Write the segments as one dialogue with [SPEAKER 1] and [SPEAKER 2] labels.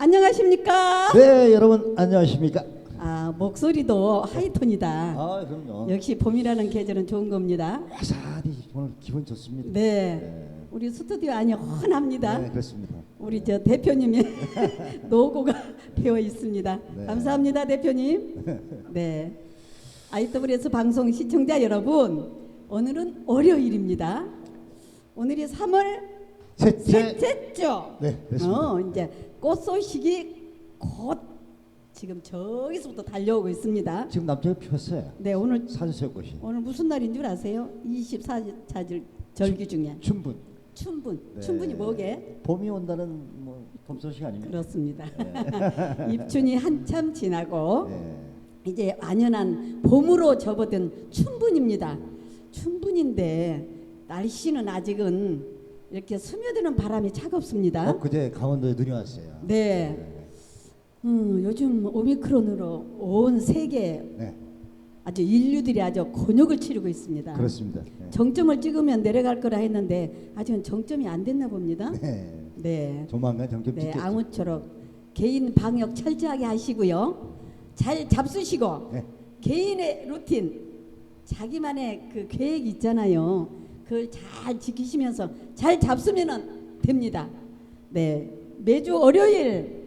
[SPEAKER 1] 안녕하십니까?
[SPEAKER 2] 네, 여러분 안녕하십니까?
[SPEAKER 1] 아 목소리도 하이톤이다.
[SPEAKER 2] 아, 그럼요.
[SPEAKER 1] 역시 봄이라는 계절은 좋은 겁니다.
[SPEAKER 2] 화사하니 오늘 기분 좋습니다.
[SPEAKER 1] 네, 우리 스튜디오 안이 훤합니다.
[SPEAKER 2] 네, 그렇습니다.
[SPEAKER 1] 우리 저 대표님의 노고가 되어 있습니다.
[SPEAKER 2] 네.
[SPEAKER 1] 감사합니다, 대표님. 네, IWS 방송 시청자 여러분, 오늘은 월요일입니다. 오늘이 3월
[SPEAKER 2] 셋째.
[SPEAKER 1] 셋째죠.
[SPEAKER 2] 네, 그렇습니다.
[SPEAKER 1] 어, 이제 꽃 소식이 곧 지금 저기서부터 달려오고 있습니다.
[SPEAKER 2] 지금 남쪽에 피었어요.
[SPEAKER 1] 네, 오늘
[SPEAKER 2] 산새꽃이.
[SPEAKER 1] 오늘 무슨 날인 줄 아세요? 24절 절기 중에
[SPEAKER 2] 춘분.
[SPEAKER 1] 춘분.
[SPEAKER 2] 네.
[SPEAKER 1] 춘분이 뭐게?
[SPEAKER 2] 봄이 온다는 뭐 봄 소식 아닙니까?
[SPEAKER 1] 그렇습니다. 입춘이 한참 지나고
[SPEAKER 2] 네.
[SPEAKER 1] 이제 완연한 봄으로 접어든 춘분입니다. 춘분인데 날씨는 아직은 이렇게 스며드는 바람이 차갑습니다.
[SPEAKER 2] 어, 그제 강원도에 눈이 왔어요.
[SPEAKER 1] 네. 음, 요즘 오미크론으로 온 세계
[SPEAKER 2] 네,
[SPEAKER 1] 아주 인류들이 아주 곤욕을 치르고 있습니다.
[SPEAKER 2] 그렇습니다. 네.
[SPEAKER 1] 정점을 찍으면 내려갈 거라 했는데 아직은 정점이 안 됐나 봅니다.
[SPEAKER 2] 네.
[SPEAKER 1] 네.
[SPEAKER 2] 조만간 정점
[SPEAKER 1] 네,
[SPEAKER 2] 찍겠죠.
[SPEAKER 1] 아무쪼록 개인 방역 철저하게 하시고요. 잘 잡수시고
[SPEAKER 2] 네.
[SPEAKER 1] 개인의 루틴 자기만의 그 계획 있잖아요. 그걸 잘 지키시면서 잘 잡수면은 됩니다. 네. 매주 월요일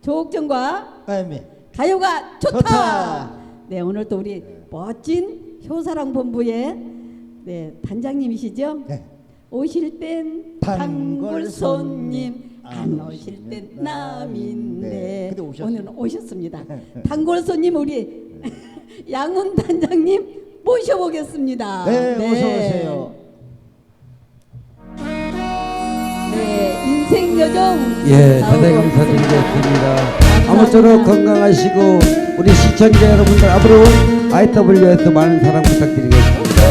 [SPEAKER 1] 조옥정과
[SPEAKER 2] 까미.
[SPEAKER 1] 가요가 좋다.
[SPEAKER 2] 좋다.
[SPEAKER 1] 네, 오늘 또 우리 멋진 효사랑 본부의 네, 단장님이시죠?
[SPEAKER 2] 네.
[SPEAKER 1] 오실 땐
[SPEAKER 2] 단골
[SPEAKER 1] 손님
[SPEAKER 2] 손님,
[SPEAKER 1] 안 오실 땐 남인데
[SPEAKER 2] 네, 근데 오셨어요.
[SPEAKER 1] 오늘은 오셨습니다. 단골 손님 우리 양훈 단장님 모셔보겠습니다.
[SPEAKER 2] 네, 어서 오세요.
[SPEAKER 1] 여정
[SPEAKER 3] 예, 대단히 감사드리겠습니다. 아무쪼록 건강하시고 우리 시청자 여러분들 앞으로 IW에서 많은 사랑 부탁드리겠습니다.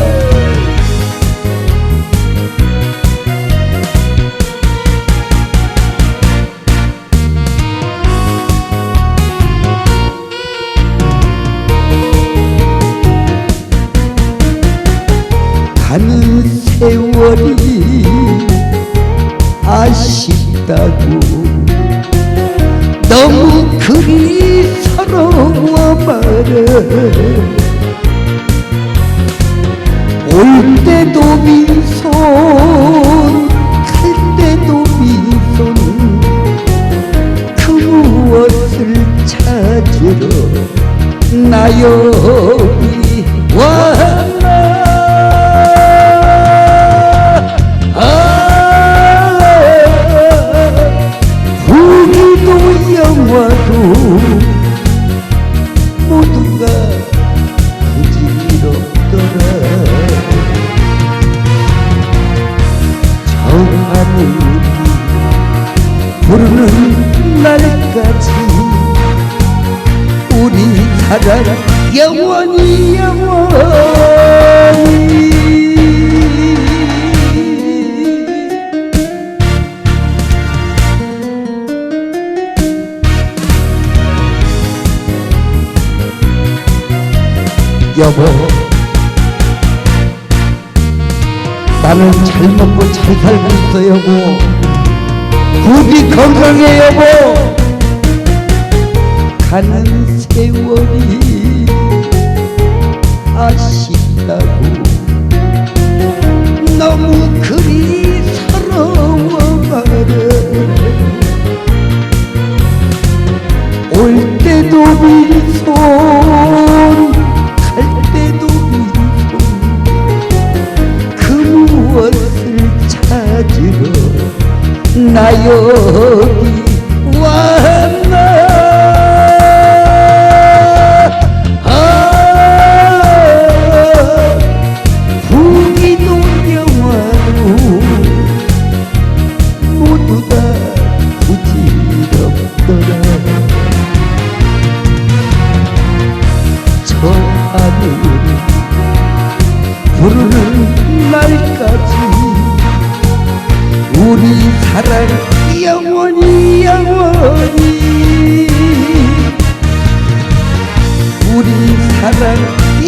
[SPEAKER 3] 가는 세월이 아쉽 다고. 너무 그리 서러워 말해. 올 때도 빈손 갈 때도 빈손 그 무엇을 찾으러 나 여기 왔 여보. 나는 잘 먹고 잘 살고 있어 여보. 부디 건강해 여보. 가는 세월이 아쉽다고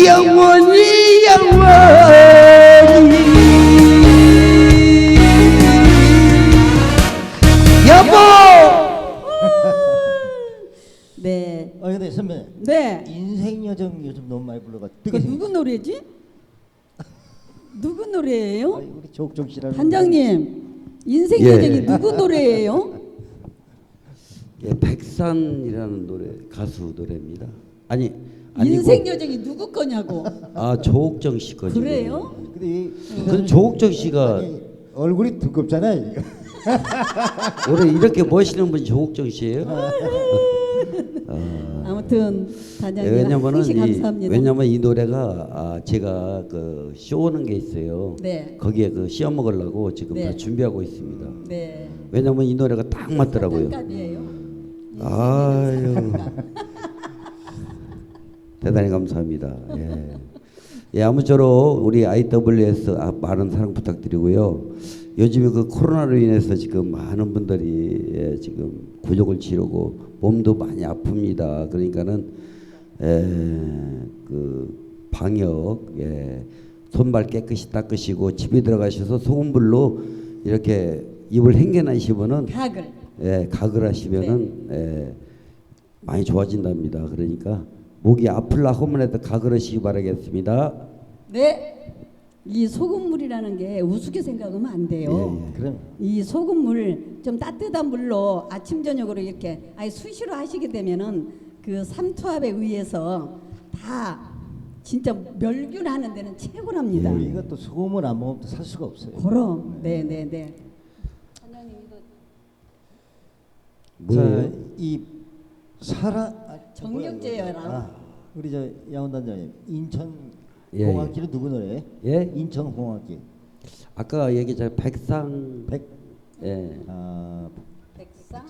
[SPEAKER 3] 영원히 영원히 여보
[SPEAKER 2] 아 근데 선배
[SPEAKER 1] 네.
[SPEAKER 2] 인생 여정 요즘 너무 많이 불러가.
[SPEAKER 1] 그 누구 노래지? 누구 노래예요?
[SPEAKER 2] 우리 조옥정 씨라는.
[SPEAKER 1] 단장님 인생
[SPEAKER 3] 예.
[SPEAKER 1] 여정이 누구 노래예요?
[SPEAKER 3] 예, 백산이라는 노래 가수 노래입니다. 아니 아니고
[SPEAKER 1] 인생 여정이 누구 거냐고.
[SPEAKER 3] 아 조옥정 씨 거죠.
[SPEAKER 1] 그래요?
[SPEAKER 2] 근데
[SPEAKER 3] 이그 조옥정 씨가
[SPEAKER 2] 아니, 얼굴이 두껍잖아요. 이거.
[SPEAKER 3] 이렇게 멋있는 분이 조옥정 씨예요?
[SPEAKER 1] 아무튼
[SPEAKER 3] 예,
[SPEAKER 1] 단장님
[SPEAKER 3] 왜냐면은
[SPEAKER 1] 항시
[SPEAKER 3] 이,
[SPEAKER 1] 감사합니다.
[SPEAKER 3] 왜냐면 이 노래가 아, 제가 그 쇼하는 게 있어요.
[SPEAKER 1] 네.
[SPEAKER 3] 거기에 그 시험 먹으려고 지금
[SPEAKER 1] 네.
[SPEAKER 3] 다 준비하고 있습니다.
[SPEAKER 1] 네.
[SPEAKER 3] 왜냐면 이 노래가 딱 맞더라고요.
[SPEAKER 1] 값이에요.
[SPEAKER 3] 아유. 대단히 감사합니다. 예. 예, 아무쪼록 우리 IWS 아, 많은 사랑 부탁드리고요. 요즘에 그 코로나로 인해서 지금 많은 분들이 예, 지금 굴욕을 치르고 몸도 많이 아픕니다. 그러니까는 에, 그 방역 예, 손발 깨끗이 닦으시고 집에 들어가셔서 소금물로 이렇게 입을 헹겨내시면은
[SPEAKER 1] 각을.
[SPEAKER 3] 예, 각을 하시면은 예, 많이 좋아진답니다. 그러니까 목이 아플라 각을 하시기 바라겠습니다.
[SPEAKER 1] 네. 이 소금물이라는 게 우습게 생각하면 안 돼요.
[SPEAKER 3] 예, 예.
[SPEAKER 2] 그럼
[SPEAKER 1] 이 소금물 좀 따뜻한 물로 아침 저녁으로 이렇게 아예 수시로 하시게 되면은 그 삼투압에 의해서 다 진짜 멸균하는 데는 최고랍니다.
[SPEAKER 2] 우리가 또 소금을 안 먹으면 또살 수가 없어요.
[SPEAKER 1] 그럼 네 네 네.
[SPEAKER 3] 뭐예요?
[SPEAKER 2] 자, 이 아,
[SPEAKER 1] 정력제여라.
[SPEAKER 2] 아, 우리 저 양원 단장님 인천
[SPEAKER 3] 예,
[SPEAKER 2] 공항길은 누구 노래?
[SPEAKER 3] 예?
[SPEAKER 2] 인천 공항길.
[SPEAKER 3] 아까 얘기했잖아요. 백상
[SPEAKER 2] 백
[SPEAKER 3] 예,
[SPEAKER 2] 아,
[SPEAKER 1] 백상?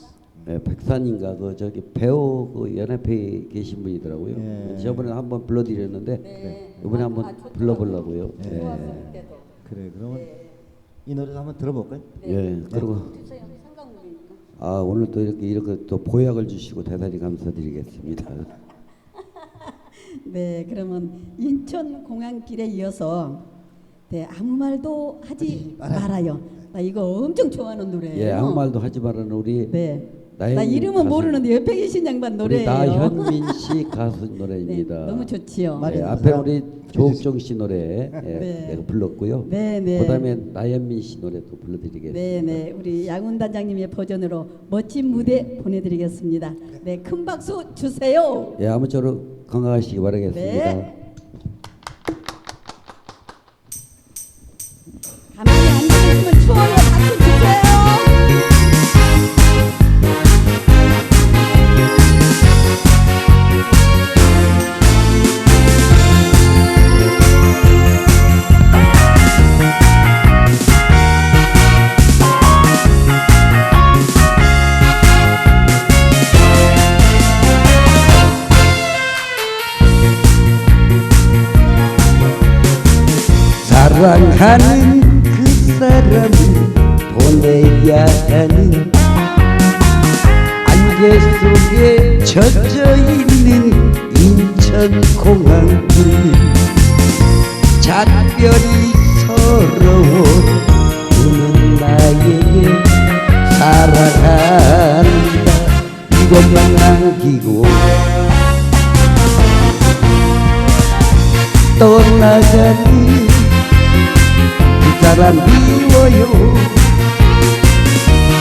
[SPEAKER 3] 예, 백산인가 그 저기 배우 그 연합회에 계신 분이더라고요.
[SPEAKER 2] 예.
[SPEAKER 3] 저번에 한번 불러드렸는데
[SPEAKER 1] 네.
[SPEAKER 3] 이번에 한번 불러보려고요.
[SPEAKER 2] 예.
[SPEAKER 3] 예.
[SPEAKER 1] 그때도.
[SPEAKER 2] 그래 그러면 이 노래도 한번 들어볼까요?
[SPEAKER 3] 예. 그리고
[SPEAKER 1] 상강물이니까.
[SPEAKER 3] 아 오늘 또 이렇게 이렇게 또 보약을 주시고 대단히 감사드리겠습니다.
[SPEAKER 1] 네, 그러면 인천 공항길에 이어서 네 아무 말도 하지 말아요. 나 이거 엄청 좋아하는 노래예요.
[SPEAKER 3] 예, 아무 말도 하지 말라는 우리
[SPEAKER 1] 네.
[SPEAKER 3] 나
[SPEAKER 1] 이름은
[SPEAKER 3] 가수.
[SPEAKER 1] 모르는데 옆에 계신 양반 노래예요.
[SPEAKER 3] 나현민 씨 가수
[SPEAKER 1] 네,
[SPEAKER 3] 노래입니다.
[SPEAKER 1] 너무 좋지요.
[SPEAKER 2] 듣는
[SPEAKER 3] 앞에 우리 조옥정 씨 노래 예,
[SPEAKER 1] 네.
[SPEAKER 3] 내가 불렀고요.
[SPEAKER 1] 네, 네.
[SPEAKER 3] 그다음에 나현민 씨 노래 또 불러드리겠습니다.
[SPEAKER 1] 네, 네. 우리 양훈 단장님의 버전으로 멋진 무대 보내드리겠습니다. 네, 큰 박수 주세요.
[SPEAKER 3] 예, 아무쪼록 건강하시기 바라겠습니다.
[SPEAKER 1] 네.
[SPEAKER 3] 사랑하는 그 사람을 보내야 하는 안개 속에 젖어 있는 인천공항길 작별이 서러워 우는 나에게 사랑한다. 이것만 남기고 떠나가니 그 사람 미워요.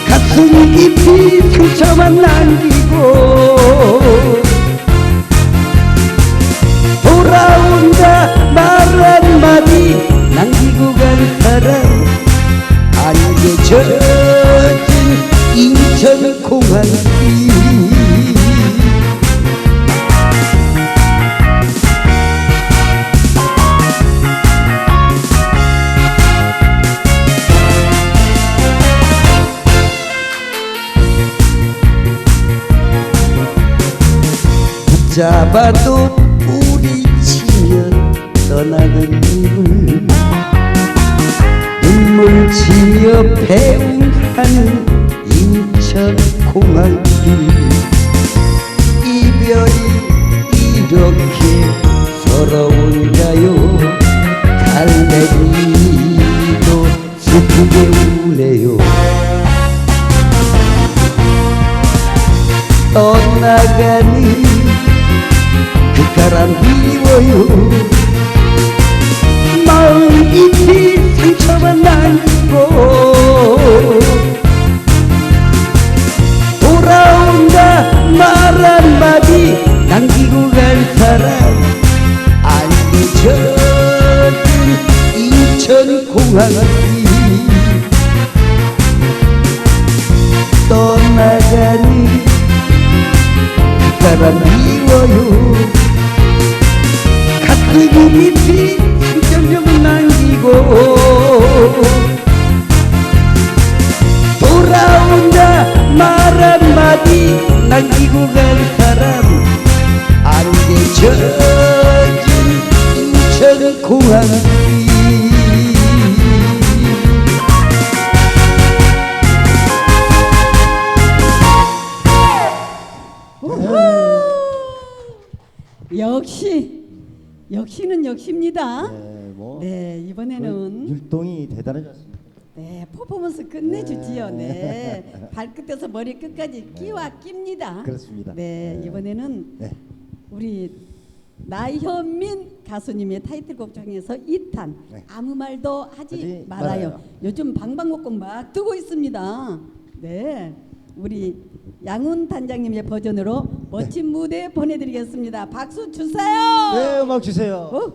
[SPEAKER 3] 가슴 깊이 상처만 남기고 돌아온다 말 한마디 남기고 간 사람 안개젖은 인천공항길 붙잡아도 뿌리치며 떠나는 눈물. 눈물 지며 배웅하는 인천공항길 간
[SPEAKER 1] 역시 역시는 역시입니다.
[SPEAKER 2] 네, 뭐
[SPEAKER 1] 네 이번에는
[SPEAKER 2] 율동이 않습니까?
[SPEAKER 1] 네 퍼포먼스 끝내주지요.
[SPEAKER 2] 네.
[SPEAKER 1] 네 발끝에서 머리 끝까지 끼와 낍니다.
[SPEAKER 2] 그렇습니다.
[SPEAKER 1] 네
[SPEAKER 2] 네.
[SPEAKER 1] 이번에는
[SPEAKER 2] 네.
[SPEAKER 1] 우리 나현민 가수님의 타이틀곡 중에서 2탄
[SPEAKER 2] 네.
[SPEAKER 1] 아무 말도 하지,
[SPEAKER 2] 하지
[SPEAKER 1] 말아요.
[SPEAKER 2] 말아요.
[SPEAKER 1] 요즘 방방곡곡 막 뜨고 있습니다. 네, 우리 양훈 단장님의 버전으로 멋진 무대 보내드리겠습니다. 박수 주세요.
[SPEAKER 2] 네, 음악 주세요.
[SPEAKER 1] 우후.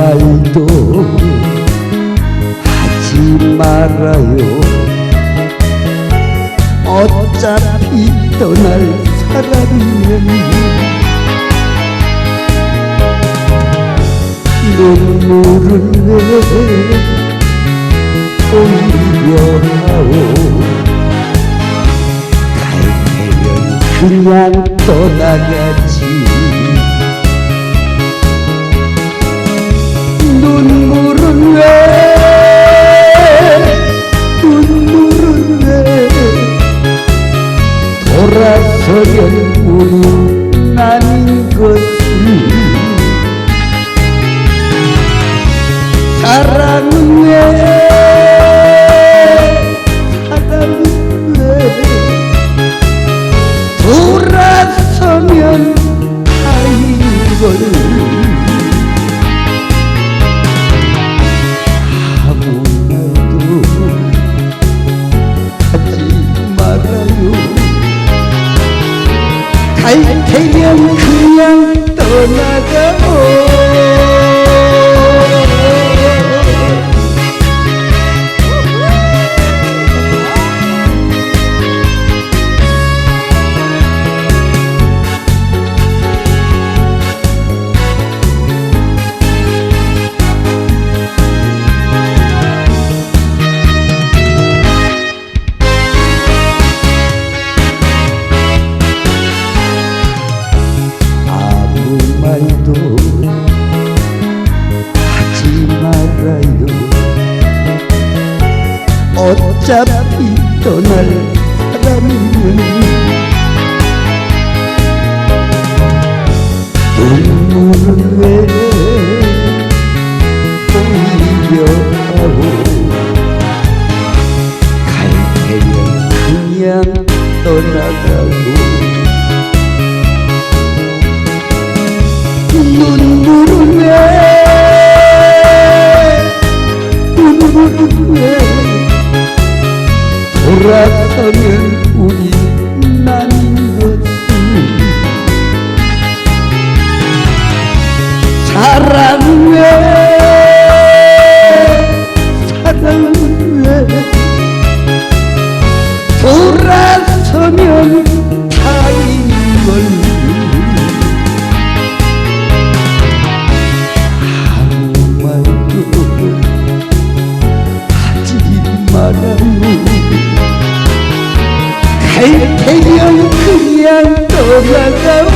[SPEAKER 3] 말도 하지 말아요. 어차피 떠날 사람이면 눈물을 왜 오히려 하오. 갈 테면 그냥 떠나가 그냥 어 헬헬형 그냥 돌아가오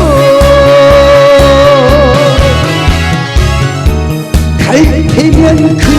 [SPEAKER 3] 갈테면 그